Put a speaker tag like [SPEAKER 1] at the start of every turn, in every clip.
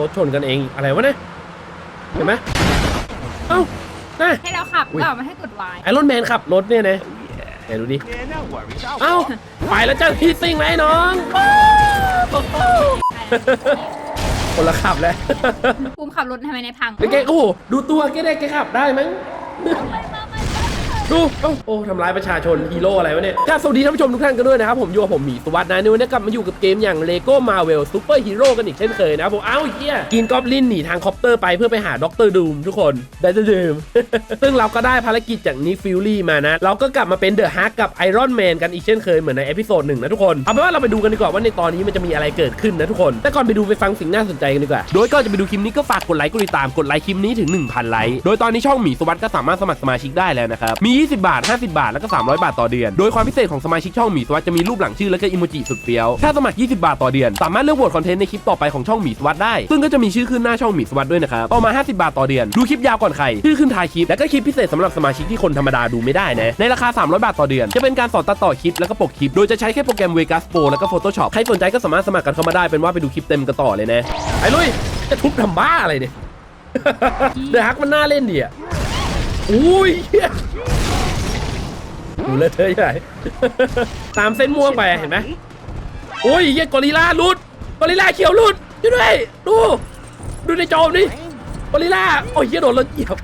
[SPEAKER 1] รถชนกันเองอะไรวะเนี่ยเห็นไหมเอ้าน่ะ
[SPEAKER 2] ให้เราขับ
[SPEAKER 1] อุ๊ย
[SPEAKER 2] ก็ไม่ให้กดวาย
[SPEAKER 1] ไอรอนแมนขับรถเนี่ยนะไหนดูดิ
[SPEAKER 3] Yeah, no worries. I'll
[SPEAKER 1] เอ้าไปแล้วจ้าพี่ซิ่งไหมน้องคนละขับแล้ว
[SPEAKER 2] ภูมิขับรถทำไมในพัง
[SPEAKER 1] แล้วแกโอ้โหดูตัวแกได้แกขับได้มั้ง ดูเอ้าโอ้ทำร้ายประชาชนฮีโร่อะไรวะเนี่ยครับสวัสดีท่านผู้ชมทุกท่านกันด้วยนะครับ ผมอยู่กับผมหมีสวัสดนะในวันนี้กลับมาอยู่กับเกมอย่าง Lego Marvel Super Hero กันอีกเช่นเคยนะผมเอ้าเฮียกินกอบลินหนีทางคอปเตอร์ไปเพื่อไปหาด็อกเตอร์ดูมทุกคนได้จะดูมซึ่งเราก็ได้ภารกิจจากนิฟิลลี่มานะ เราก็กลับมาเป็นเดอะฮักกับไอรอนแมนกันอีกเช่นเคยเหมือนในเอพิโซดหนึ่งนะทุกคนเอาเป็นว่าเราไปดูกันดีกว่าว่าในตอนนี้มันจะมีอะไรเกิดขึ้นนะทุกคน แต่ก่อนไปดูไปฟังสิ่งน่าสนใจกันดีกว่า โดยก็จะไปดูคลิปนี้ก็ฝากกดไลค์กดติดตามกดไลค์คลิปนี้ถึง 1,000 ไลค์ โดยตอนนี้ช่องหมีสวัสดก็สามารถสมัครสมาชิกได้แล้วนะครับ มี20 บาท 50 บาท แล้วก็ 300 บาทต่อเดือน โดยความพิเศษของสมาชิกช่องหมีสวัสด์จะมีรูปหลังชื่อแล้วก็อิโมจิสุดเฟี้ยว ถ้าสมัคร 20 บาทต่อเดือน สามารถเลือกโหวตคอนเทนต์ในคลิปต่อไปของช่องหมีสวัสด์ได้ ซึ่งก็จะมีชื่อขึ้นหน้าช่องหมีสวัสด์ด้วยนะครับต่อมา 50 บาทต่อเดือน ดูคลิปยาวก่อนใคร ชื่อขึ้นท้ายคลิป แล้วก็คลิปพิเศษสำหรับสมาชิกที่คนธรรมดาดูไม่ได้นะ ในราคา 300 บาทต่อเดือน จะเป็นการสอนตัดต่อคลิปแล้วก็ปกคลิป โดยจะใช้แค่โปรแกรม Vegas Pro แล้วก็ Photoshop ใครสนใจก็สามารถสมัครกันเข้ามาได้เป็นว่าไปดูคลิปเต็มกันต่อเลยนะไอ้ลุยจะทุบทำบ้าอะไรเนี่ยเดอะฮักมันน่าเล่นดิอะอุ้ย หี้ยดูเลยเธอใหญ่ ตามเส้นม่วงไปเห็นไหมโอ้ยเหี้ยกอริลลาหลุดกอริลลาเขียวหลุดช่วยด้วยดู ดูในจอมนี่กอริลลาโอ้ยเหี้ยโดนรถเหยียบ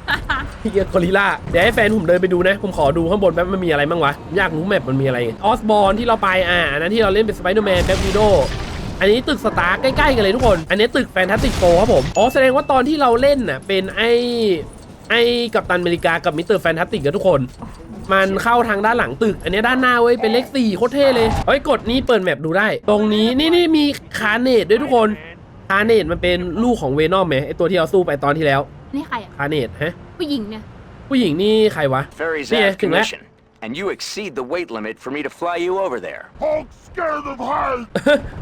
[SPEAKER 1] เฮียกอริลลาเดี๋ยวให้แฟนผมเดินไปดูนะ ผมขอดูข้างบนแป๊บมันมีอะไรบ้างวะ อยากรู้แมปมันมีอะไรออสบอลที่เราไปอ่าอันนั้นที่เราเล่นเป็นสไปเดอร์แมนแบ็ควีโดอันนี้ตึกสตาร์ใกล้ๆกันเลยทุกคน อันนี้ตึกแฟนตาสติกโฟครับผม อ๋อแสดงว่าตอนที่เราเล่นน่ะเป็นไอ ไอกัปตันอเมริกากับมิสเตอร์แฟนตาสติกกันทุกคน มันเข้าทางด้านหลังตึก อันนี้ด้านหน้าเว้ยเป็นเลขสี่โคตรเท่เลยเฮ้ยกดนี้เปิดแมปดูได้ ตรงนี้นี่นี่มีคาร์เนตด้วยทุกคนคาร์เนตมันเป็นลูกของเวนอมไหมไอตัวที่เราสู้ไปตอนที่แล้ว
[SPEAKER 2] นี่ใครอะ
[SPEAKER 1] คาร์เนตฮะ
[SPEAKER 2] ผู้หญิงเนี่ย
[SPEAKER 1] ผู้หญิงนี่ใครวะ
[SPEAKER 4] Ferry's
[SPEAKER 1] Yeah,
[SPEAKER 4] out of
[SPEAKER 1] ถึงแล้ว
[SPEAKER 4] commission, and you exceed the weight limit for me to fly you over there.
[SPEAKER 3] Hulk's scared of heights.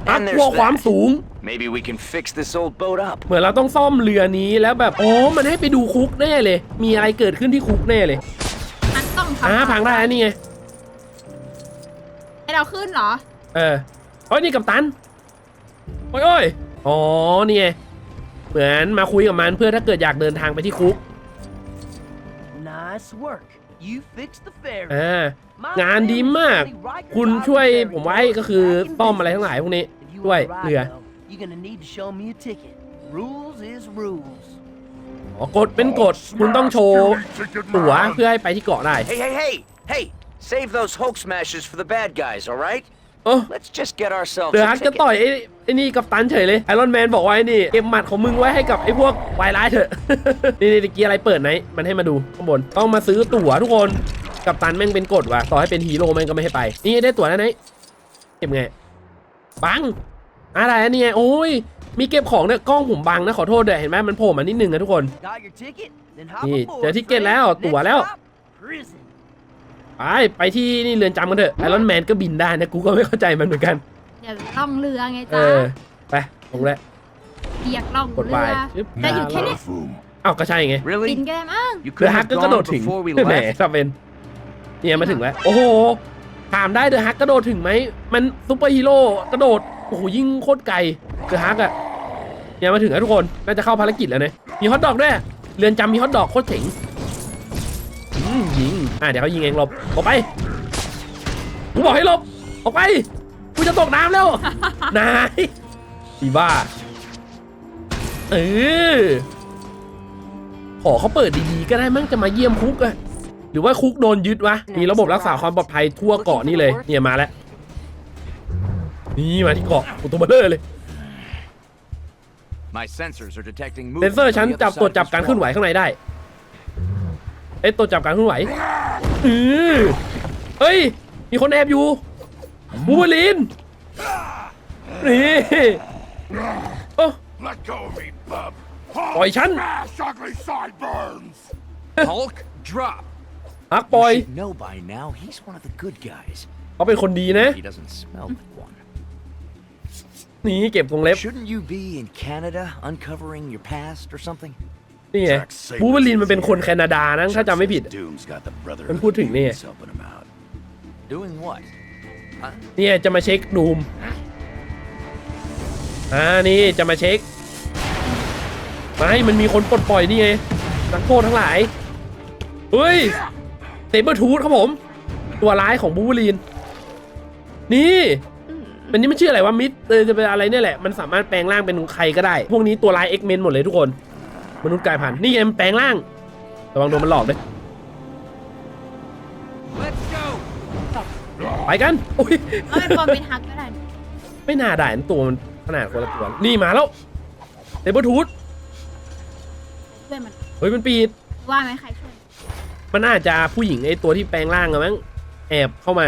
[SPEAKER 1] อัก
[SPEAKER 4] And
[SPEAKER 1] ก
[SPEAKER 4] there's
[SPEAKER 1] ลัวความ
[SPEAKER 4] that.
[SPEAKER 1] สูง
[SPEAKER 4] Maybe we can fix this old boat up.
[SPEAKER 1] เหมือนเราต้องซ่อมเรือนี้แล้วแบบโอ้มันให้ไปดูคุกแน่เลย มีอะไรเกิดขึ้นที่คุกแน่เลย
[SPEAKER 2] มันต้อง
[SPEAKER 1] อ่าพังได้อันนี่ไง
[SPEAKER 2] ให้เราขึ้นเหรอ
[SPEAKER 1] เออโอ้ยนี่กับตันโอ้ยโอ้ยอ๋อนี่ไงเหมือนมาคุยกับมันเพื่อถ้าเกิดอยากเดินทางไปที่คุก
[SPEAKER 5] Nice work. You fixed the ferry.
[SPEAKER 1] อ่างานดีมาก คุณช่วยผมไว้ก็คือซ่อมอะไรทั้งหลายพวกนี้
[SPEAKER 5] If you
[SPEAKER 1] ด้วย
[SPEAKER 5] wanna
[SPEAKER 1] เรือ
[SPEAKER 5] ride, though, you're gonna need to show me a ticket. Rules is rules.
[SPEAKER 1] อ๋อกฎเป็นกฎคุณต้องโชว์ตั๋วเพื่อให้ไปที่เกาะได้
[SPEAKER 4] Hey, hey, hey, hey! Save those Hulk smashes for the bad guys, all right?
[SPEAKER 1] โอ้
[SPEAKER 4] Let's just get ourselves
[SPEAKER 1] เดือ
[SPEAKER 4] a
[SPEAKER 1] ฮักจะ
[SPEAKER 4] ticket.
[SPEAKER 1] ต่อยไอ้ไอ้นี่กับตันเฉยเลยไอรอนแมนบอกไว้นี่เก็บหมัดของมึงไว้ให้กับไอ้พวกวายร้ายเถอะ นี่นี่ตะกี้อะไรเปิดไหน มันให้มาดูข้างบน ต้องมาซื้อตั๋วทุกคนกับตันแม่งเป็นกฎว่ะต่อให้เป็นฮีโร่แม่งก็ไม่ให้ไป นี่ได้ตั๋วแล้วไหนเก็บไงบังอะไรอันนี้ไงโอ้ยมีเก็บของเนี่ยกล้องผมบังนะขอโทษด้วยเห็นไหมมันโผล่มานิดนึงนะทุกคน
[SPEAKER 5] Got your ticket? Then hop
[SPEAKER 1] นี่
[SPEAKER 5] aboard.
[SPEAKER 1] เจอทิเก็ต
[SPEAKER 5] friend.
[SPEAKER 1] แล้วตั๋ว
[SPEAKER 5] Next
[SPEAKER 1] แล้ว
[SPEAKER 5] stop, Prison.
[SPEAKER 1] ไปไปที่นี่เรือนจำกันเถอะไอรอนแมนก็บินได้นะกูก็ไม่เข้าใจมันเหมือนกัน
[SPEAKER 2] อย่าล่องเรือไง
[SPEAKER 1] เอ
[SPEAKER 2] จ๊ะ
[SPEAKER 1] อไปลงแล้ว
[SPEAKER 2] เบียกล่อง
[SPEAKER 1] กด
[SPEAKER 2] เรื
[SPEAKER 1] ไป
[SPEAKER 2] อ
[SPEAKER 1] ชึบ
[SPEAKER 2] แต่อยู่แค่เนี้ย
[SPEAKER 1] อ้าวก็ใช่ไง
[SPEAKER 2] บิน
[SPEAKER 4] Really?
[SPEAKER 2] ก็ได้มั้ง
[SPEAKER 4] You
[SPEAKER 1] เดอะ
[SPEAKER 4] couldn't
[SPEAKER 1] ฮัก
[SPEAKER 4] have
[SPEAKER 1] ก็กระโดด
[SPEAKER 4] gone
[SPEAKER 1] ถึง
[SPEAKER 4] before we
[SPEAKER 1] แหม
[SPEAKER 4] left?
[SPEAKER 1] ถ้าเป็นเนี่ยมาถึงแล้ว โอ้โหถามได้เดอะฮักกระโดดถึงไหม มันซูเปอร์ฮีโร่กระโดด โอ้โหยิ่งโคตรไกลเดอะฮักอะเนี่ยมาถึงแล้วทุกคน น่าจะเข้าภารกิจแล้วเนี่ยมีฮอตดอกด้วย เรือนจำมีฮอตดอกโคตรเจ๋งอืม ยิง อะเดี๋ยวเขายิงเองหลบออกไป กูบอกให้หลบ ออกไป กูจะตกน้ำแล้ว นายอีบ้า เออ ขอเขาเปิดดีๆ ก็ได้มั้งจะมาเยี่ยมคุกอะหรือว่าคุกโดนยึดวะ มีระบบรักษาความปลอดภัยทั่วเกาะนี่เลย เนี่ยมาแล้ว นี่มาที่เกาะโอ้ตัวเบลเลอร์เลย
[SPEAKER 4] My sensors are detecting
[SPEAKER 1] เซน
[SPEAKER 4] movement
[SPEAKER 1] เซอร์
[SPEAKER 4] on
[SPEAKER 1] ฉัน
[SPEAKER 4] the other
[SPEAKER 1] จับ
[SPEAKER 4] side
[SPEAKER 1] ตรวจ
[SPEAKER 4] of
[SPEAKER 1] จับ
[SPEAKER 4] this
[SPEAKER 1] การเคลื่อนไหว
[SPEAKER 4] wall.
[SPEAKER 1] ข้างในได้ เอ้ยตรวจจับการเคลื่อนไหวอือเฮ้ย มีคนแอบอยู่บูเบอลินนี่โอ้
[SPEAKER 3] Let go of me, bub.
[SPEAKER 1] ปล่อยฉัน
[SPEAKER 3] Smash ugly sideburns.
[SPEAKER 4] Hulk, drop!
[SPEAKER 1] ฮักปล่อย
[SPEAKER 4] You should know by now he's one of the good guys.
[SPEAKER 1] เขาเป็นคนดีนะ
[SPEAKER 4] He doesn't smell like one.
[SPEAKER 1] นี่เก็บกรงเล็บ
[SPEAKER 4] Shouldn't you be in Canada uncovering your past or something?
[SPEAKER 1] นี่ไงบูเบอลินมันเป็นคนแคนาดานะถ้าจำไม่ผิด
[SPEAKER 3] Doom's got the brother.
[SPEAKER 1] มันพูดถึงนี่
[SPEAKER 3] helping him out.
[SPEAKER 4] Doing what?
[SPEAKER 1] เนี่ยจะมาเช็คดูมอ่านี่จะมาเช็คไม่มันมีคนปลดปล่อยนี่ไงนักโทษทั้งหลายเฮ้ยเซเบอร์ทูธครับผม ตัวร้ายของบูบูลีน นี่มันนี่มันชื่ออะไรวะมิดเออจะเป็นอะไรเนี่ยแหละ มันสามารถแปลงร่างเป็นใครก็ได้ พวกนี้ตัวร้ายเอ็กเมนหมดเลยทุกคน มนุษย์กลายพันธุ์นี่ไงมันแปลงร่างระวังโดนมันหลอกด้วย
[SPEAKER 4] Let's go.
[SPEAKER 1] ไปกันโอ้ย
[SPEAKER 2] เอาเป็นบอลเป็นฮักก็ได้
[SPEAKER 1] ไม่น่าได้นะตัวมันขนาดคนละตัวนี่มาแล้วเซเบอร์ทูธ
[SPEAKER 2] ช่วยมัน
[SPEAKER 1] เฮ้ยมันปีด
[SPEAKER 2] ว่าไหมใครช่วย
[SPEAKER 1] มันน่าจะผู้หญิงไอ้ตัวที่แปลงร่างอะมั้งแอบเข้ามา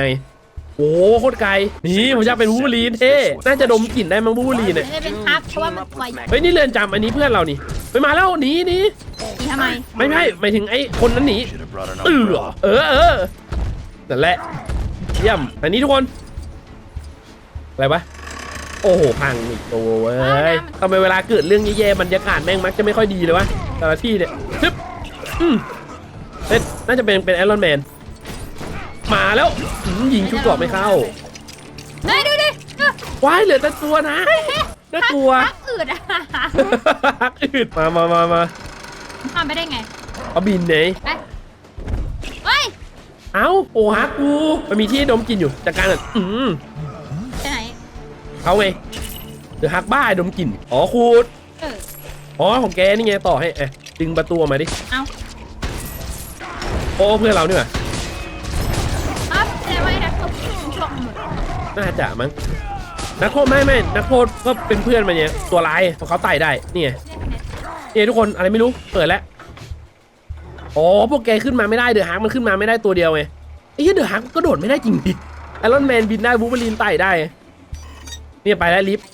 [SPEAKER 1] โอ้โหโคตรไกลนี่ผมอยากเป็นบูบูลีนเท่น่าจะดมกลิ่นได้มั้งบูบูลีนเนี่ย
[SPEAKER 2] ไม่ได้เป็นฮักเพราะว่ามันไว
[SPEAKER 1] เฮ้ยนี่เรือนจำอันนี้เพื่อนเรานี่ไปมาแล้วหนีหนี
[SPEAKER 2] ดีทำไม
[SPEAKER 1] ไม่ไม่หมายถึงไอ้คนนั้นหนี
[SPEAKER 3] Should have brought an
[SPEAKER 1] เออ
[SPEAKER 3] umbrella.
[SPEAKER 1] เออเออนั่นแหละเยี่ยมอันนี้ทุกคนอะไรวะโอ้โหพังอีกตัวเว้ยทำไมเวลาเกิดเรื่องแย่ๆบรรยากาศแม่งมักจะไม่ค่อยดีเลยวะแต่ละที่เนี่ยทึบอืมเอ๊ะน่าจะเป็นเป็นไอรอนแมน มาแล้วอืมยิงชุดเกรอบไม่เข้า
[SPEAKER 2] เฮ้ยดูดิเออ
[SPEAKER 1] ว้ายเหลือแต่ตัวนะน่ากลัว
[SPEAKER 2] ฮักอืดอะ
[SPEAKER 1] ฮักอืดมามามามา
[SPEAKER 2] ทำไปได้ไง
[SPEAKER 1] เอาบินไหน
[SPEAKER 2] ไปเฮ้ย
[SPEAKER 1] เอ้าโอ้ฮักกูมันมีที่ให้ดมกลินอยู่จากการแบบอืม
[SPEAKER 2] ไปไหน
[SPEAKER 1] เอาไงเดี๋ยวฮักบ้าให้ดมกลิ่นอ๋อคูด
[SPEAKER 2] เออ
[SPEAKER 1] อ๋อของแกนี่ไงต่อให้เอ๊ะดึงประตูออกมาดิ
[SPEAKER 2] เอา
[SPEAKER 1] โอ้เพื่อนเรานี่ห
[SPEAKER 2] น่า
[SPEAKER 1] จะมั้งนักโทษไม่ไม่นักโทษก็เป็นเพื่อนมันเนี่ยตัวร้ายเพราะเขาไต่ได้นี่ไง
[SPEAKER 2] เนี่ย
[SPEAKER 1] ทุกคนอะไรไม่รู้เปิดแล้วอ๋อพวกแกขึ้นมาไม่ได้เดือดฮักมันขึ้นมาไม่ได้ตัวเดียวไงไอ้เดือดฮักก็โดดไม่ได้จริงดิไอรอนแมนบินได้บูเบอรีนไต่ได้เนี่ยไปแล้วลิฟต์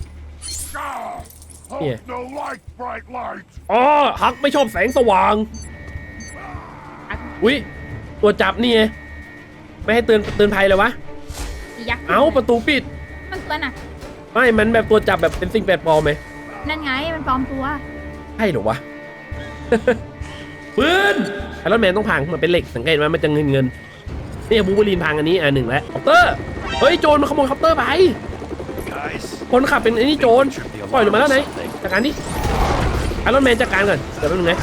[SPEAKER 3] Hold
[SPEAKER 1] Yeah.
[SPEAKER 3] no light, bright light.
[SPEAKER 1] อ๋อฮักไม่ชอบแสงสว่างอุ้ยตัวจับนี่ไงไม่ให้เตือนเตือนภัยเลยวะ
[SPEAKER 2] ยักษ์
[SPEAKER 1] เอ้าประตูปิด
[SPEAKER 2] มันตัวน่ะ
[SPEAKER 1] ไม่ มันแบบตัวจับแบบเป็นสิ่งแปลกปลอมไหม
[SPEAKER 2] นั่นไงมันปลอมตัว
[SPEAKER 1] ใช่เหรอวะ ปืนไอรอนแมนต้องพังมันเป็นเหล็กสังเกตไหมมันจะเงินเงินนี่บูเบอรีนพังอันนี้อะหนึ่งแล้วคอปเตอร์ เฮ้ยโจรมาขโมยคอปเตอร์ไป
[SPEAKER 3] Guys,
[SPEAKER 1] คนขับเป็นไอ้นี่โจรปล่อยลงมาแล้วไหนจัดการดิไอรอนแมนจัดการก่อนเดี๋ยวแป๊บนึงนะ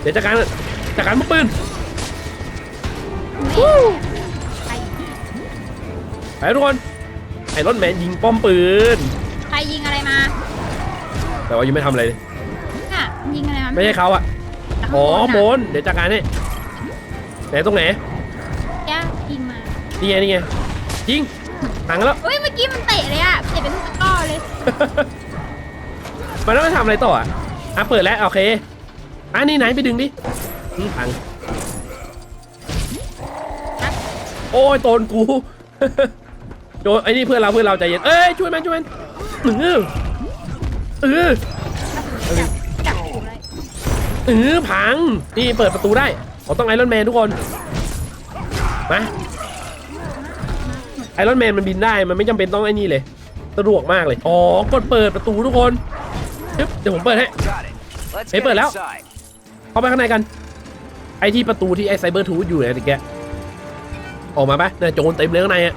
[SPEAKER 1] เดี๋ยวจัดการก่อนจัดการมือปืนวู้
[SPEAKER 2] ใคร
[SPEAKER 1] ไปทุกคนไอรอนแมนยิงป้อมปืน
[SPEAKER 2] ใครยิงอะไรมา
[SPEAKER 1] แต่ว่ายังไม่ทำอะไรเลย
[SPEAKER 2] น่ะยิงอะไรมา
[SPEAKER 1] ไม่ใช่เขาอะ
[SPEAKER 2] จาก
[SPEAKER 1] อ๋อ
[SPEAKER 2] ข้าง
[SPEAKER 1] โม
[SPEAKER 2] น่ะ
[SPEAKER 1] นเดี๋ยวจัดการให้ไหนตรงไหน
[SPEAKER 2] แกยิงมา
[SPEAKER 1] นี่ไงนี่ไงยิงหังแล้ว
[SPEAKER 2] เฮ้ยเมื่อกี้มันเตะเลยอะเตะเป็นลูกตะกร้อเลย
[SPEAKER 1] มันต้องไปทำอะไรต่ออะอะเปิดแล้วโอเคอะนี่ไหนไปดึงดิอืมพังโอ้ยโตนกู โดนไอ้นี่เพื่อนเราเพื่อนเราใจเย็นเอ้ยช่วยมันช่วยมันเออเออ
[SPEAKER 2] เอ
[SPEAKER 1] อพังนี่เปิดประตูได้เราต้องไอรอนแมนทุกคนมาไอรอนแมนมันบินได้มันไม่จำเป็นต้องไอ้นี่เลยสะดวกมากเลยอ๋อกดเปิดประตูทุกคนเดี๋ยวผมเปิดให้
[SPEAKER 4] Got it. Let's
[SPEAKER 1] Hey,
[SPEAKER 4] get
[SPEAKER 1] put it out.
[SPEAKER 4] inside.
[SPEAKER 1] เข้าไปข้างในกัน ไอที่ประตูที่ไอไซเบอร์ทูอยู่เนี่ยตะแกออกมาปะเนี่ยโจรเต็มเลยข้างในอะ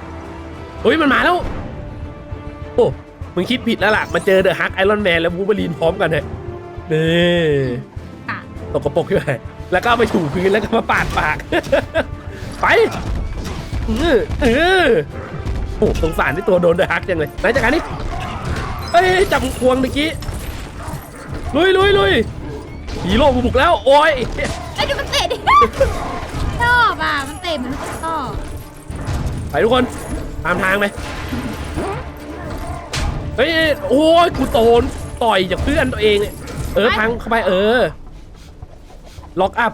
[SPEAKER 1] เฮ้ยมันมาแล้ว โอ้มึงคิดผิดแล้วล่ะมาเจอเดอะฮักไอรอนแมนและบูเบอรีนพร้อมกันเนี่ยนี่
[SPEAKER 2] ค่ะ
[SPEAKER 1] ตกกระปรกขึ้นไปแล้วก็เอาไปถูพื้นแล้วก็มาปาดปาก ไปเออเออโอ้สงสารที่ตัวโดนเดอะฮักจังเลยไหนจากการนี้เอ้ยจับควงเมื่อกี้ลุยลุยลุยฮีโร่บุกแล้ว โอ้ย
[SPEAKER 2] ไอ้ยดูมันเตะดิชอบอะ มันเตะเหมือนลูกตะกร้อ
[SPEAKER 1] ไปทุกคน ตามทางไปเฮ้ยโอ้ยกูโตนต่อยจากเพื่อนตัวเองเนี่ยเออพังเข้าไปเออ ล็อกอัพ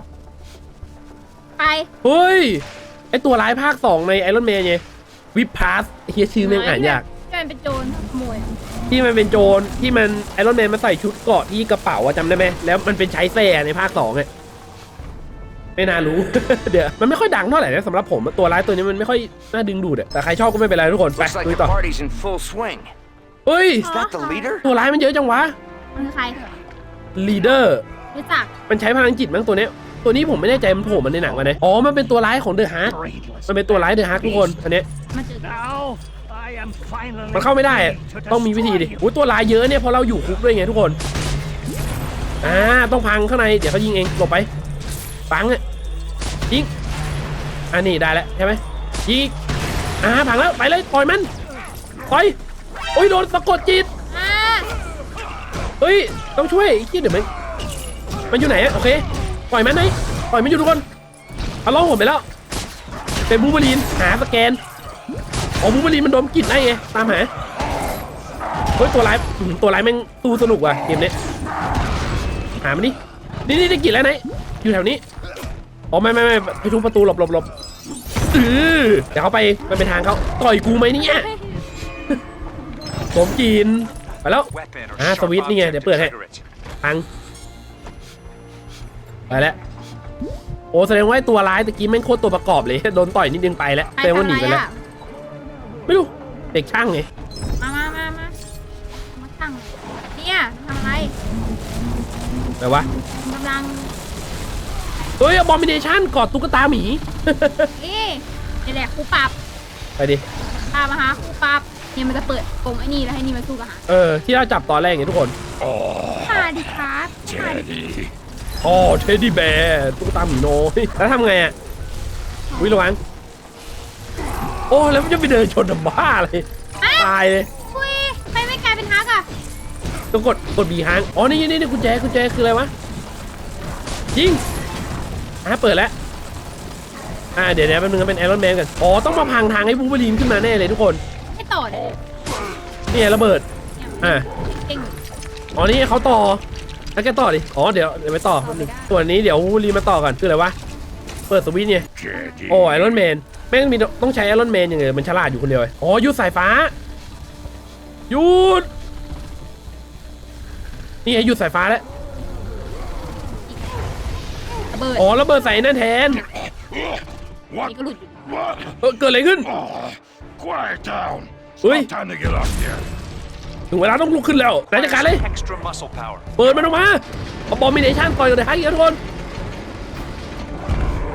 [SPEAKER 2] ไป
[SPEAKER 1] เฮ้ยไอตัวร้ายภาคสองในไอรอนแมนไงวิปพาสเฮียชื่อแม่งอ่านยาก
[SPEAKER 2] ที่มันเป็นโจรขโมย
[SPEAKER 1] ที่มันเป็นโจรที่มันไอรอนแมนมาใส่ชุดเกราะที่กระเป๋าอะจำได้ไหมแล้วมันเป็นใช้แส่ในภาคสองอะ ไม่น่ารู้ เดี๋ยวมันไม่ค่อยดังเท่าไหร่นะสำหรับผมอะตัวร้ายตัวนี้มันไม่ค่อยน่าดึงดูดอะแต่ใครชอบก็ไม่เป็นไรทุกคน ไป
[SPEAKER 4] Looks like
[SPEAKER 1] ดู
[SPEAKER 4] the
[SPEAKER 1] ต่อ
[SPEAKER 4] party's in full swing.
[SPEAKER 1] เฮ้ย
[SPEAKER 4] Is that the leader?
[SPEAKER 1] ตัวร้ายมันเยอะจังวะ
[SPEAKER 2] มันคือใคร
[SPEAKER 1] ลีดเดอร์
[SPEAKER 2] รู้จัก
[SPEAKER 1] มันใช้พลังจิตมั้งตัวเนี้ยตัวนี้ผมไม่แน่ใจมันโผล่มาในหนังมาไหนอ๋อ มันเป็นตัวร้ายของเดอะฮาร์
[SPEAKER 3] brainless.
[SPEAKER 1] มันเป็นตัวร้ายเดอะฮาร์ทุกคนอันเนี้ย
[SPEAKER 2] มาเจอกัน
[SPEAKER 5] Now, I
[SPEAKER 3] am finally
[SPEAKER 1] มันเข้าไม่ได้อะต้องมีวิธีดิอุ้ยตัวลายเยอะเนี่ยเพราะเราอยู่คุกด้วยไงทุกคน อ่า ต้องพังข้างใน เดี๋ยวเขายิงเองหลบไป ปังอะยิงอันนี้ได้แล้วใช่ไหมยิงอีกอ่าพังแล้วไปเลยปล่อยมันปล่อยโอ้ยโดนสะกดจิต
[SPEAKER 2] อ่า
[SPEAKER 1] เฮ้ยต้องช่วยไอ้ขี้ยเดี๋ยวมันมันอยู่ไหนอะโอเคปล่อยมันไหนปล่อยมันอยู่ทุกคนเอาล่องผมไปแล้วเป็นบูเบอรีนหาสแกนอ๋อบูเบอรีนมันโดนกลิ่นได้ไงตามหาเฮ้ยตัวร้ายอื้อหือตัวร้ายแม่งตู้สนุกว่ะเกมเนี้ยหามันดินี่นี่ได้กลิ่นแล้วไหนอยู่แถวนี้ อ๋อไม่ไม่ไม่ไปทุบประตูหลบหลบหลบเออเดี๋ยวเขาไปมันเป็นทางเขาต่อยกูไหมเนี่ยผมกินไปแล้ว
[SPEAKER 6] Weapon or
[SPEAKER 1] Ah,
[SPEAKER 6] sharp
[SPEAKER 1] sweet นี่ไง
[SPEAKER 6] object
[SPEAKER 1] เดี๋ยว
[SPEAKER 6] to
[SPEAKER 1] เปิดให้
[SPEAKER 6] trigger it.
[SPEAKER 1] พังไปแล้วโอ้แสดงว่าไอ้ตัวร้ายตะกี้แม่งโคตรตัวประกอบเลยโดนต่อยนิดนึงไปแล้ว
[SPEAKER 2] ใคร
[SPEAKER 1] แสดงว่า
[SPEAKER 2] ทำ
[SPEAKER 1] หนี
[SPEAKER 2] อะไร
[SPEAKER 1] ไปแล้ว
[SPEAKER 2] อะ
[SPEAKER 1] ไม่รู้เด็กช่างไง
[SPEAKER 2] มามามามามาตั้งเนี่ยทำอะไร
[SPEAKER 1] แต่ว่า
[SPEAKER 2] กำลัง
[SPEAKER 1] เฮ้ยบอมบิเนชั่นกอดตุ๊กตาหมี
[SPEAKER 2] เอ๊ะนี่แหละครูปรับ
[SPEAKER 1] ไปดิ
[SPEAKER 2] พามาหาครูปรับเนี่ยมันจะเปิดกรงไอ้นี่แล้วให้นี่มาสู้กับหา
[SPEAKER 1] เออ ที่เราจับตอนแรกไงทุกคน
[SPEAKER 2] ค่ะดิครับค่ะดิ
[SPEAKER 3] Teddy.
[SPEAKER 1] อ๋อเทดดี้แบร์ตุ๊กตาหมีน้อยแล้วทำไงอะวิระวังโอ้แล้วมันจะไปเดินชนทำบ้าเลยตายเลย
[SPEAKER 2] คุยไม่ไม่กลายเป็นฮักอะ
[SPEAKER 1] ต้องกดกดบีค้างอ๋อนี่นี่นี่กุญแจกุญแจคืออะไรวะยิง อะเปิดแล้ว อ่าเดี๋ยวเดี๋ยวแป๊บนึงนะเป็นไอรอนแมนกันอ๋อต้องมาพังทางให้บูเบอรีนขึ้นมาแน่เลยทุกคน
[SPEAKER 2] ให้ต่อเลย
[SPEAKER 1] นี่ไงระเบิด
[SPEAKER 2] เนี่ย
[SPEAKER 1] อ่า
[SPEAKER 2] เก่ง
[SPEAKER 1] อ๋อนี่เขาต่อแล้วแกต่อดิ อ๋อเดี๋ยวเดี๋ยวไปต่อ
[SPEAKER 2] ต่อไม่ได้
[SPEAKER 1] ส่วนนี้เดี๋ยวบูเบอรีนมาต่อก่อนคืออะไรวะ เปิดสวิตช์เนี่ย
[SPEAKER 3] Teddy.
[SPEAKER 1] โอ้ไอรอนแมนแม่งมีต้องใช้ไอรอนแมนอย่างเงี้ยมันฉลาดอยู่คนเดียวเลยอ๋อหยุดสายฟ้าหยุดนี่ไงหยุดสายฟ้าแล้ว
[SPEAKER 2] ระเบิด
[SPEAKER 1] อ๋อระเบิดใส่นั่นแทน
[SPEAKER 3] What?
[SPEAKER 2] นี่ก็หลุด
[SPEAKER 3] What?
[SPEAKER 1] เออเกิดอะไรขึ้น
[SPEAKER 3] Oh, quiet down. It's
[SPEAKER 1] Ui.
[SPEAKER 3] not time to get up yet.
[SPEAKER 1] ถึงเวลาต้องลุกขึ้นแล้วนายจัดการเลย
[SPEAKER 6] Extra muscle power.
[SPEAKER 1] เปิดมันออกมาเอาบอมบิเนชั่นต่อยกันเลยฮะทุกคน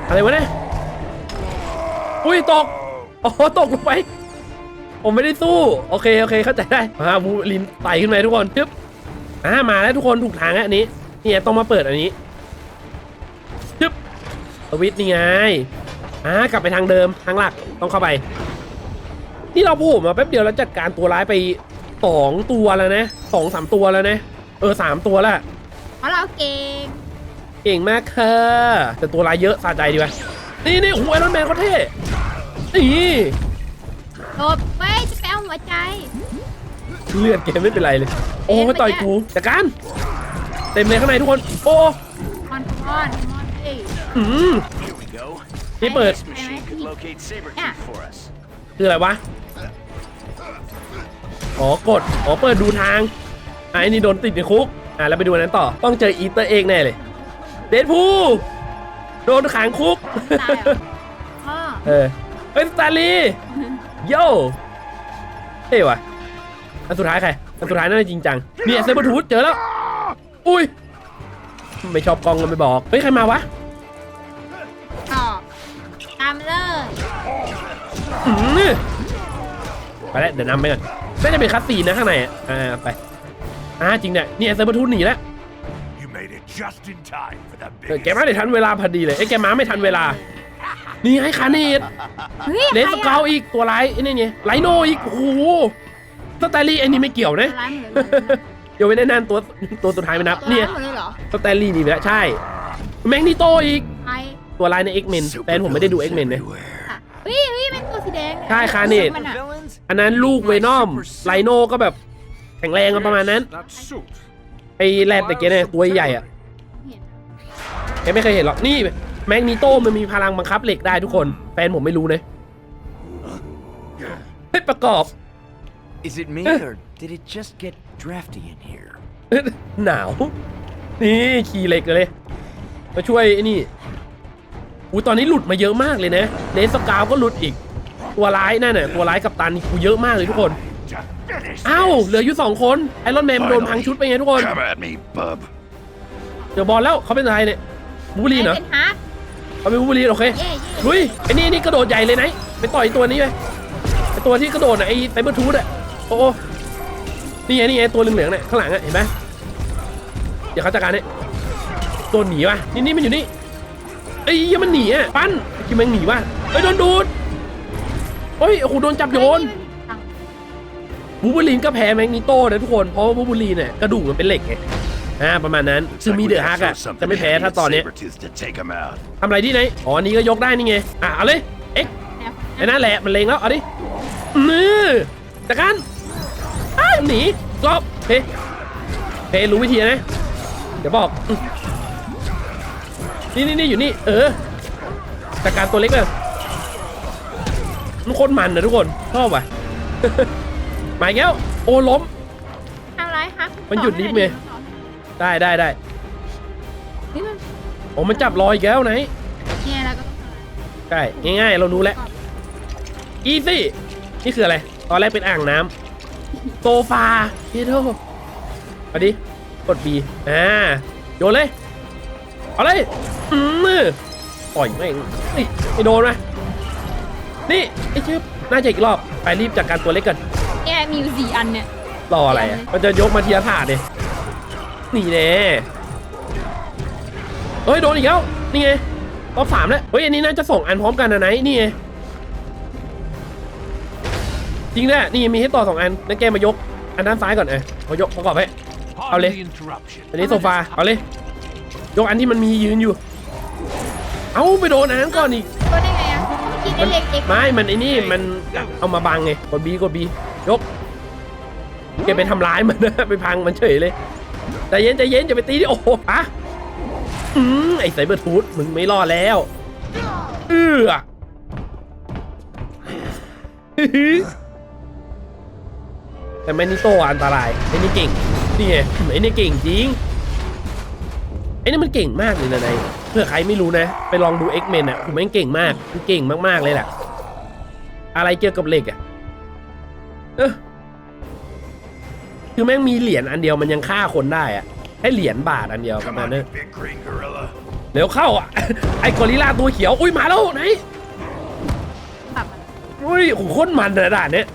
[SPEAKER 1] อะไรวะเนี่ย อุ้ยตก อ๋อตกลงไป ผมไม่ได้สู้ โอเค โอเค เข้าใจได้มาบูลินไต่ขึ้นมาทุกคนปึ๊บอ่ามาแล้วทุกคนถูกทางแล้วอันนี้ เนี่ยต้องมาเปิดอันนี้ปึ๊บ สวิตช์นี่ไงอ่ากลับไปทางเดิมทางหลักต้องเข้าไป นี่เราโผล่มาแป๊บเดียวแล้วจัดการตัวร้ายไปสองตัวแล้วนะสองสามตัวแล้วนะ เออสามตัวแล้ว
[SPEAKER 2] เพราะเราเก่ง
[SPEAKER 1] เก่งมากค่ะแต่ตัวร้ายเยอะสะใจดีวะนี่นี่โอ้โหไอรอนแมนเขาเท่นี่
[SPEAKER 2] จบเว้ยจะไปเอาหัวใจ
[SPEAKER 1] เลือดเกมไม่เป็นไรเลย โอ้
[SPEAKER 2] เอ๊ะ
[SPEAKER 1] ไม่ต่อย
[SPEAKER 2] เมื่อกี้
[SPEAKER 1] กูจัดการ เต็มเลยข้างในทุกคน โอ้
[SPEAKER 2] มอนมอนมอนเอ้ย
[SPEAKER 1] อืม
[SPEAKER 4] Here we go.
[SPEAKER 1] นี่เปิด
[SPEAKER 4] This machine could locate Sabretooth
[SPEAKER 2] Yeah.
[SPEAKER 4] for us.
[SPEAKER 1] คืออะไรวะ อ๋อกด อ๋อเปิดดูทางอะไอ้นี่โดนติดในคุก อะแล้วไปดูอันนั้นต่อ ต้องเจออีเตอร์เองแน่เลย เดดพูลโดนขังคุก
[SPEAKER 2] ตายเหรอพ่อ
[SPEAKER 1] เออเฮ้ยสตาร์ลีโย่เท่ว่ะอันสุดท้ายใคร อันสุดท้ายน่าจะจริงจัง เนี่ยเซเบอร์ทูธเจอแล้ว อุ้ย ไม่ชอบกล้องก็ไม่บอก เฮ้ย ใครมาวะ
[SPEAKER 2] ต่อ ตามเลย
[SPEAKER 1] อืมไปแล้วเดี๋ยวนำไปก่อนน่าจะเป็นคัสซีนนะข้างในอะอ่าไปอ่าจริงเนี่ยเนี่ยเซเบอร์ทูธหนีแล้ว
[SPEAKER 3] You made it just in time for the
[SPEAKER 1] เออ
[SPEAKER 3] big.
[SPEAKER 1] แกมาได้ทันเวลาพอดีเลยไอ้ยแกมาไม่ทันเวลา นี่ให้คาเนต
[SPEAKER 2] เฮ้ย
[SPEAKER 1] เลน
[SPEAKER 2] ใค
[SPEAKER 1] ส
[SPEAKER 2] ร
[SPEAKER 1] เกา
[SPEAKER 2] อะ
[SPEAKER 1] อีกตัวร้ายไอ้นี่ไงไลโนอีกโอ้โหสแตลลี่ไอ้นี่ไม่เกี่ยวนะ
[SPEAKER 2] ร้ายหมดเลยเหรอ
[SPEAKER 1] เดี๋ยวไว้แน่นๆตัวตัวสุดท้ายไม่นับ
[SPEAKER 2] ตัว
[SPEAKER 1] เนี่ย
[SPEAKER 2] ร้ายหมดเลยเหรอ
[SPEAKER 1] สแตลลี่นี่ไปแล้วใช่ แมงนิโตอีก
[SPEAKER 2] ใคร
[SPEAKER 1] ตัวร้ายใน X-Men แฟนผมไม่ได้ดู X-Men นะ
[SPEAKER 2] ค่ะเฮ้ยเฮ้ยเป็นตัวสีแดง
[SPEAKER 1] ใช่คาเนต
[SPEAKER 2] มันอะ
[SPEAKER 4] Villains?
[SPEAKER 1] อันนั้นลูกเวนอมไลโนก็แบบแข็งแรงกันประมาณนั้น
[SPEAKER 3] That suit.
[SPEAKER 1] ไอ้แรดแต่เกี้เนี่ยตัวใหญ่อะ
[SPEAKER 2] เห็น
[SPEAKER 1] แกไม่เคยเห็นหรอก นี่แมกนีโตมันมีพลังบังคับเหล็กได้ทุกคน แฟนผมไม่รู้นะเฮ้ยประกอบ
[SPEAKER 5] Is it me or did it just get drafty in here?
[SPEAKER 1] หนาว นี่ ขี่เหล็กเลย มาช่วยไอ้นี่ อู้ตอนนี้หลุดมาเยอะมากเลยนะเลสกาวก็หลุดอีก ตัวร้ายนั่นน่ะตัวร้ายกับตันนี่กูเยอะมากเลยทุกคน
[SPEAKER 3] Just finish
[SPEAKER 1] อ้าวเหลืออยู่สองคนไอรอนแมนโดนพังชุดไปไงทุกคน
[SPEAKER 3] Come at me, bub.
[SPEAKER 1] เดี๋ยวบอลแล้วเขาเป็นอะไรเนี่ยบูลีนเหรอ
[SPEAKER 2] เป็นฮัก
[SPEAKER 1] เขาเป็นบูลีนโอเค
[SPEAKER 2] เย่เย่
[SPEAKER 1] ลุยไอ้นี่นี่กระโดดใหญ่เลยนะไปต่อยตัวนี้ไปไปไอ้ตัวที่กระโดดน่ะไอ้ไซเบอร์ทูดอะโอ้โอ้นี่ไงนี่ไงตัวเหลืองๆเนี่ยข้างหลังอะเห็นไหมเดี๋ยวเขาจัดการเนี่ยตัวหนีว่ะนี่นี่มันอยู่นี่ไอ้ยยังมันหนีอะปั้นกินแมงหนีว่ะเฮ้ยโดนดูดเฮ้ยโอ้โหโดนจับโยนบูบูลินก็แพ้แมกนิโต้นะทุกคนเพราะว่าบูบูลินเนี่ยกระดูกมันเป็นเหล็กไงอ่าประมาณนั้นซึ่งมีเดอะฮักอะจะไม่แพ้ถ้าตอนนี้ทำอะไรที่ไหนอ๋ออันนี้ก็ยกได้นี่ไงอะเอาเลยเอ็กไอ้นั่นแหละมันเลงแล้วเอาดินี่จัดการอ้าวหนีรอบเพเพรู้วิธีนะเดี๋ยวบอก นี่นี่นี่อยู่นี่ เออจัดการตัวเล็กเลยมันโคตรมันนะทุกคนชอบว่ะ มาอีกแล้วโอ้ล้ม
[SPEAKER 2] ทางไรฮัก
[SPEAKER 1] มันหยุดลิฟต์ไง ได้ได้ได้
[SPEAKER 2] นี่มัน
[SPEAKER 1] โอ้มันจับรอยอีกแล้วไหน
[SPEAKER 2] เนี่ยแล้วก็ต้อง
[SPEAKER 1] ใช่ง่ายๆ เรารู้แล้วอีซี่นี่คืออะไร ตอนแรกเป็นอ่างน้ำโซฟาพี่โทเอาดิกด B อ่าโยนเลย เอาเลย อืมปล่อยแม่งนี่ไม่โดนไหมนี่ไอ้ชื่อน่าจะอีกรอบไปรีบจัดการตัวเล็กกัน
[SPEAKER 2] เนี่ยมีอยู่สี่อันเนี่ย
[SPEAKER 1] รออะไรอะมันจะยกมาทีละถาดเลยนี่แน่เฮ้ยโดนอีกแล้วนี่ไงรอบสามแล้วเฮ้ยอันนี้น่าจะส่งอันพร้อมกันนะไหนนี่ไงจริงด้วยนี่มีให้ต่อสองอันนั่นแกมายกอันด้านซ้ายก่อนเออเอายกประกอบให้
[SPEAKER 3] Pardon
[SPEAKER 1] Ole.
[SPEAKER 3] the interruption.
[SPEAKER 1] อันนี้โซฟาเอาเลยยกอันที่มันมียืนอยู่ เอาไปโดนอันนั้นก่อนอีก
[SPEAKER 2] ก็ได้ไงอะกินได้เล็กเอ็ก
[SPEAKER 1] ไม่มันไอ้นี่มันเอามาบังไงกดบีกดบียกแกไปทำร้ายมันนะไปพังมันเฉยเลยใจเย็นใจเย็นอย่าไปตีดิโอ้โหอะอืมไอ้ไซเบอร์ทูธมึงไม่รอดแล้วเอือแต่แมนนิโตอันตรายไอ้นี่เก่งนี่ไงไอ้นี่เก่งจริงไอ้นี่มันเก่งมากเลยนะนาย เพื่อใครไม่รู้นะ ไปลองดู X-Men อะผมแม่งเก่งมากมันเก่งมากๆเลยแหละ อะไรเกี่ยวกับเหล็กอะเออคือแม่งมีเหรียญอันเดียวมันยังฆ่าคนได้อะ ให้เหรียญบาทอันเดียวประ
[SPEAKER 3] Come
[SPEAKER 1] มาณ
[SPEAKER 3] on,
[SPEAKER 1] นั้น
[SPEAKER 3] you big green gorilla.
[SPEAKER 1] เดี๋ยวเข้าอะ ไอ้กอริลลาตัวเขียว อุ้ยมาแล้วไหน
[SPEAKER 2] แบบ
[SPEAKER 1] อุ้ยโอ้โหโคตรมันเลยด่านเนี้ย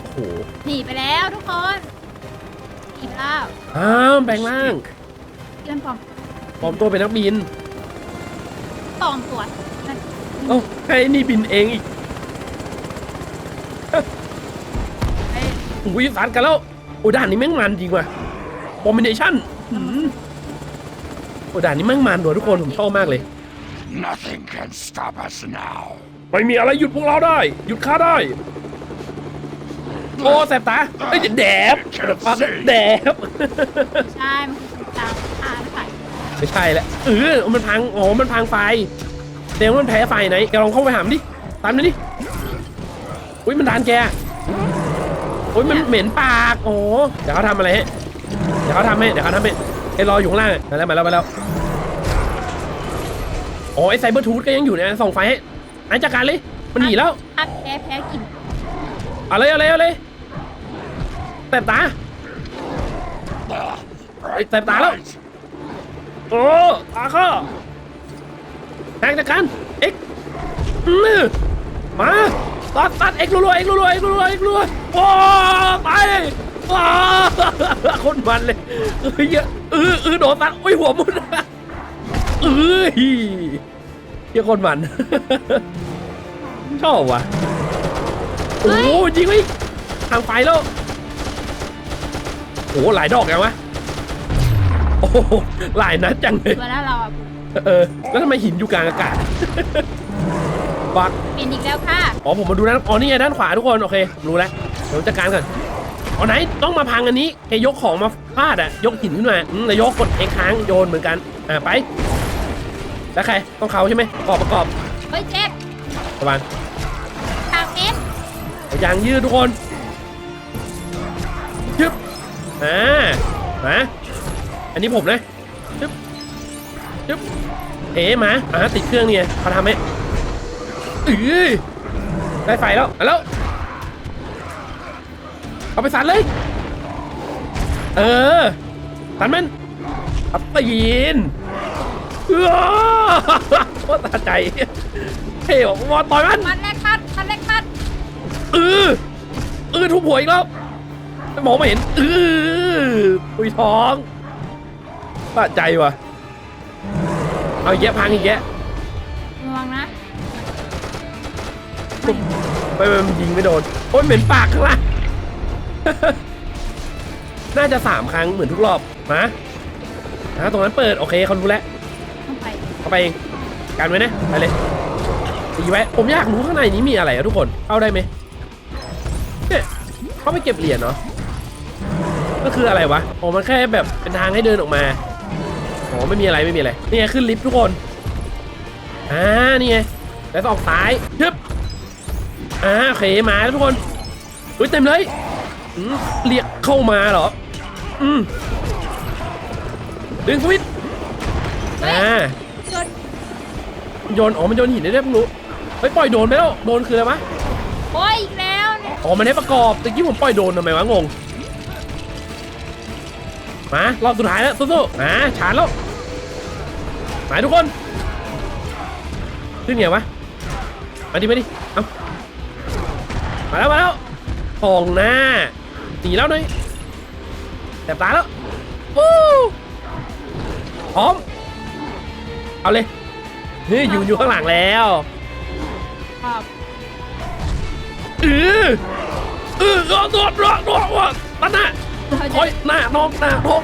[SPEAKER 1] โอ้โห
[SPEAKER 2] หนีไปแล้วทุกคนหนีไปแล้ว
[SPEAKER 1] อ้าวแปลงร่าง
[SPEAKER 2] เพื่อนปลอม
[SPEAKER 1] ปลอมตัวเป็นนักบิน
[SPEAKER 2] ปลอมตัวนั่น
[SPEAKER 1] เอ้าให้นี่บินเองอีก
[SPEAKER 2] ไอ้
[SPEAKER 1] อุ้ยสันกันแล้วโอ้ด่านนี้แม่งมันจริงว่ะบอมบิเนชั่นโอ้ด่านนี้แม่งมันด้วยทุกคนผมชอบมากเลย
[SPEAKER 3] Nothing can stop us now.
[SPEAKER 1] ไม่มีอะไรหยุดพวกเราได้ หยุดข้าได้ โอ้แสบตาเอ้ยแดบแดบ
[SPEAKER 2] ใช่มันคือตามทางใส่
[SPEAKER 1] ไม่ใช่แล้วเออมันพังอ๋อมันพังไฟเดี๋ยวมันแพ้ไฟไหนแกลองเข้าไปหามนดิตามมันดิอุ้ยมันดันแกโอ้ยมันเหม็นปากโอ้เดี๋ยวเขาทำอะไรให้เดี๋ยวเขาทำให้เดี๋ยวเขาทำให้ไอ้รออยู่ข้างล่างอะมาแล้วมาแล้วมาแล้วโอ้ไอ้ไซเบอร์ทูธก็ยังอยู่นะส่องไฟให้ไอ้จัดการเลยมันหนีแล้ว
[SPEAKER 2] ฮักแพ้แพ้กิน
[SPEAKER 1] เอาเลยเอาเลยเอาเลยแสบตา
[SPEAKER 3] Right,
[SPEAKER 1] Step down.
[SPEAKER 3] Right.
[SPEAKER 1] โอ้ตาข้อแทงจากกันเอ็กนี่มาตัดตัดเอ็กรัวๆเอ็กรัวๆเอ็กรัวๆเอ็กรัวๆโอ้ตายว้าคนมันเลยเอ้ยเออเออโดนตัดโอ้ยหัวมุดเอ้ยเหี้ยคนมันชอบว่ะโอ้โหจริงไหมทางไฟแล้วโอ้โหหลายดอกยังวะ โอ้โหหลายนัดจังเลย
[SPEAKER 2] ตัวแล้วเราอะ
[SPEAKER 1] เออแล้วทำไมหินอยู่กลางอากาศบัก
[SPEAKER 2] เป็นอีกแล้วค่ะ
[SPEAKER 1] อ๋อผมมาดูด้านอ๋อนี่ไงด้านขวาทุกคนโอเครู้แล้วเดี๋ยวจัดการก่อนอ๋อไหนต้องมาพังอันนี้แกยกของมาพลาดอะยกหินขึ้นมาอืมแล้วยกกดเอ็กค้างโยนเหมือนกันอ่าไปแล้วใครต้องเขาใช่ไหมประกอบประกอบ
[SPEAKER 2] เฮ้ยเจ็บ
[SPEAKER 1] ประมาณ
[SPEAKER 2] ทางเอฟ
[SPEAKER 1] ยางยืดทุกคนชึบอ่ามา อันนี้ผมนะชึบชึบเอ๋มาอ่าติดเครื่องเนี่ยเขาทำให้อือได้ไฟแล้วมาแล้ว เอาไปสั่นเลย เออสั่นมันอับตีนเออว่าตาใจเท่ว่ะว่าต่อยมัน
[SPEAKER 2] มันแรกคัดมันแรกคัด
[SPEAKER 1] เออเออทุบหัวอีกแล้วมองไม่เห็นเออปุยท้อง ปะใจวะเอาอีกแยะพังอีกแยะ
[SPEAKER 2] ระวังนะ
[SPEAKER 1] ไปไปมันยิงไม่โดนโอ้ยเหม็นปากข้างล่าง น่าจะสามครั้งเหมือนทุกรอบมานะตรงนั้นเปิดโอเคเขารู้แล้ว
[SPEAKER 2] ต้องไป
[SPEAKER 1] เข้าไปเองกันไว้นะไปเลยตีไว้ผมอยากรู้ข้างในนี้มีอะไรอะทุกคนเข้าได้ไหมเนี่ยเข้าไปเก็บเหรียญเนาะก็คืออะไรวะอ๋อมันแค่แบบเป็นทางให้เดินออกมา อ๋อไม่มีอะไรไม่มีอะไรนี่ไงขึ้นลิฟต์ทุกคนอ่านี่ไงแล้วออกซ้ายชึบอ่าโอเคมาแล้วทุกคนอุ้ยเต็มเลยอืมเรียกเข้ามาเหรออืมดึงสวิตช์
[SPEAKER 2] เฮ้ย
[SPEAKER 1] อ่า
[SPEAKER 2] โดน
[SPEAKER 1] โยนอ๋อมันโยนหินได้ด้วยเพิ่งรู้เฮ้ยปล่อยโดนไปแล้วโดนคืออะไรวะ
[SPEAKER 2] โอ้ยอีกแล้วเนี่ย
[SPEAKER 1] อ๋อมันได้ประกอบตะกี้ผมปล่อยโดนทำไมวะงง มารอบสุดท้ายแล้วสู้ๆมาฉานแล้วมาทุกคนขึ้นไงวะมาดิมาดิเอามาแล้วมาแล้วทองหน้าหนีแล้วหน่อยแสบตาแล้ววู้พร้อมเอาเลยนี่อยู่อยู่ข้างหลังแล้ว
[SPEAKER 2] ขอบ
[SPEAKER 1] เออเออรอดรอดรอดรอดรอดตัดหน้า
[SPEAKER 2] เราจะ
[SPEAKER 1] โอ้ยหน้าน้องหน้าน้อง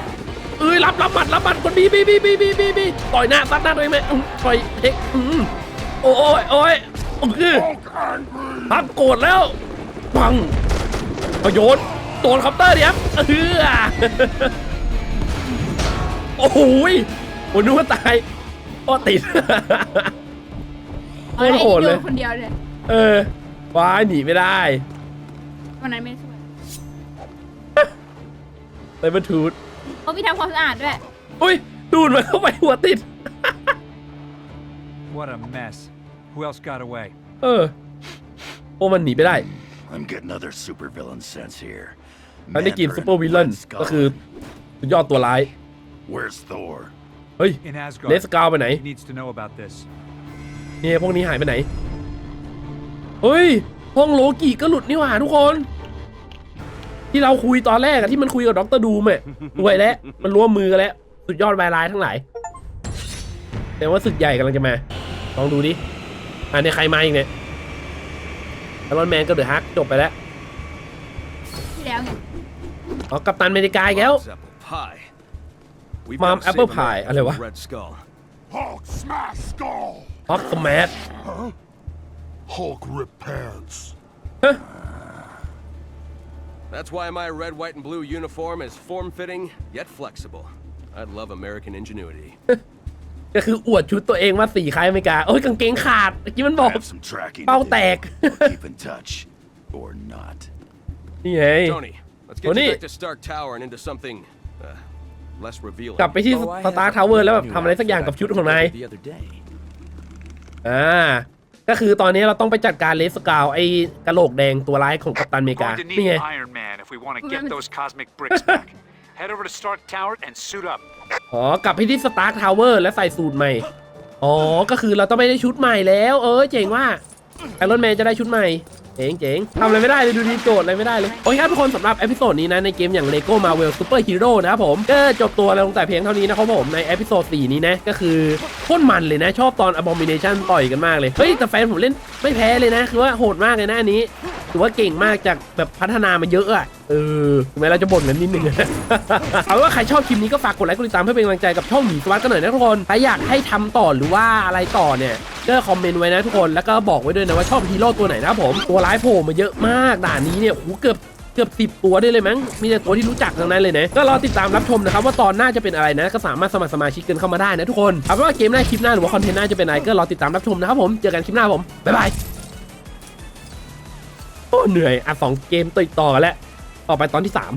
[SPEAKER 1] เอ้ยรับรับหมัดรับหมัดคนบีบีบีบีบีบีบีต่อยหน้าตัดหน้าตัวเองไหมอื้อต่อยเอ็กอืมโอ้ยโอ้ยโอเคพักโกรธแล้วปังเอาโยนโดนคัปเตอร์ดิครับเออโอ้โหยโอ้ยนึกว่าตายอ้อติดโคตรโหดเลย
[SPEAKER 2] อาไอ้นี่โนคนเดียวเลย
[SPEAKER 1] เออว้ายหนีไม่ได้
[SPEAKER 2] วันนั้นไม่ได้ช่วย
[SPEAKER 1] ไซเบอร์ทูด
[SPEAKER 2] เขามีทำความสะอาดด้วย
[SPEAKER 1] อุ้ย ดูดมันเข้าไปหัวติด
[SPEAKER 6] What a mess. Who else got away?
[SPEAKER 1] เออ โอ้มันหนีไม่ได้
[SPEAKER 3] I'm getting other supervillain sense here.
[SPEAKER 1] อันนี้กิน
[SPEAKER 3] Manther
[SPEAKER 1] ซูเปอร์วิลเลน
[SPEAKER 3] and Red
[SPEAKER 1] ก็คือ
[SPEAKER 3] Skull.
[SPEAKER 1] สุดยอดตัวร้าย
[SPEAKER 3] Where's Thor?
[SPEAKER 1] เฮ้ย
[SPEAKER 6] In
[SPEAKER 1] เล
[SPEAKER 6] Asgard.
[SPEAKER 1] สกาวไปไหน
[SPEAKER 6] He needs to know about this.
[SPEAKER 1] นี่พวกนี้หายไปไหน เฮ้ย ห้องโลกิก็หลุดนี่หว่าทุกคน ที่เราคุยตอนแรกอะที่มันคุยกับด็อกเตอร์ดูมอะรวยแล้วมันร่วมมือกันแล้ว สุดยอดวายร้ายทั้งหลายแต่ว่าศึกใหญ่กำลังจะมา ลองดูดิอันนี้ใครมาอีกเนี่ยไอรอนแมนก็เดือดฮักจบไปแล้ว
[SPEAKER 2] ที่แล้วไง
[SPEAKER 1] อ๋อกัปตันอเมริกาอีกแล้ว
[SPEAKER 7] apple pie. We've
[SPEAKER 1] Mom,
[SPEAKER 7] got to
[SPEAKER 1] apple
[SPEAKER 7] save
[SPEAKER 1] pie.
[SPEAKER 7] America
[SPEAKER 1] อะไร
[SPEAKER 7] from
[SPEAKER 1] วะ
[SPEAKER 7] Red Skull.
[SPEAKER 3] Hulk smash skull!
[SPEAKER 1] ฮอกสแมท
[SPEAKER 3] Hulk rip pants.
[SPEAKER 7] That's why my red, white, and blue uniform is form-fitting yet flexible. I love American ingenuity.
[SPEAKER 1] ก็คืออวดชุดตัวเองว่าสีคล้ายอเมริกา โอ้ยกางเกงขาดเมื่อกี้มันบอก
[SPEAKER 3] I have some tracking. to
[SPEAKER 1] Bao
[SPEAKER 3] do.
[SPEAKER 1] tẹc.
[SPEAKER 3] Keep in touch. Or not.
[SPEAKER 1] นี่ไง
[SPEAKER 7] Tony, let's get
[SPEAKER 1] Tony.
[SPEAKER 7] you back to Stark Tower and into something uh, less revealing.
[SPEAKER 1] กลับไปที่
[SPEAKER 3] Oh, I
[SPEAKER 1] สตาร์
[SPEAKER 3] have
[SPEAKER 1] ทาวเวอร์แล้วแบบ
[SPEAKER 3] new
[SPEAKER 1] ทำอะไรสักอย่างกับ
[SPEAKER 3] outfit
[SPEAKER 1] ชุดของนาย
[SPEAKER 3] the other day.
[SPEAKER 1] อ่า ก็คือตอนนี้เราต้องไปจัดการเลสกาวไอ้กระโหลกแดงตัวร้ายของกัปตันอเมริกา
[SPEAKER 8] Going to
[SPEAKER 1] นี่ไง
[SPEAKER 8] need Iron Man if we want to get those cosmic bricks back. Head over to Stark Tower and suit up.
[SPEAKER 1] อ๋อกลับไปที่สตาร์ทาวเวอร์แล้วใส่สูตรใหม่ อ๋อ ก็คือเราต้องไม่ได้ชุดใหม่แล้ว เออเจ๋งว่า ไอรอนแมนจะได้ชุดใหม่เจ๋งเจ๋งทำอะไรไม่ได้เลยดูดีโจทย์อะไรไม่ได้เลย โอเคครับทุกคนสำหรับเอพิโซดนี้นะ ในเกมอย่าง Lego Marvel Super Hero นะครับผม ก็จบตัวแล้วลงแต่เพียงเท่านี้นะครับผม ในเอพิโซด4นี้นะ ก็คือโคตรมันเลยนะ ชอบตอน Abomination ต่อยกันมากเลย เฮ้ย แต่แฟนผมเล่นไม่แพ้เลยนะ คือว่าโหดมากเลยนะอันนี้ ถือว่าเก่งมากจากแบบพัฒนามาเยอะอะเออถึงแม้เราจะบ่นกันนิดนึง เอาเป็นว่าใครชอบคลิปนี้ก็ฝากกดไลค์กดติดตามเพื่อเป็นกำลังใจกับช่องหมีสวัสดกันหน่อยนะทุกคนถ้าอยากให้ทำต่อหรือว่าอะไรต่อเนี่ยก็คอมเมนต์ไว้นะทุกคนแล้วก็บอกไว้ด้วยนะว่าชอบฮีโร่ตัวไหนนะครับผมตัวร้ายโผล่มาเยอะมากด่านนี้เนี่ยโอ้โหเกือบเกือบสิบตัวได้เลยมั้ง มีแต่ตัวที่รู้จักทั้งนั้นเลยนะ ก็รอติดตามรับชมนะครับว่าตอนหน้าจะเป็นอะไรนะ ก็สามารถสมัครสมาชิกกันเข้ามาได้นะทุกคน เอาเป็นว่าเกมหน้าคลิปหน้าหรือว่าคอนเทนต์หน้าจะเป็นอะไรก็รอติดตามรับชมนะครับผม เจอกันคลิปหน้าผม บ๊ายบาย โอ้เหนื่อยอะสองเกมติดต่อกันแล้วต่อไปตอนที่สาม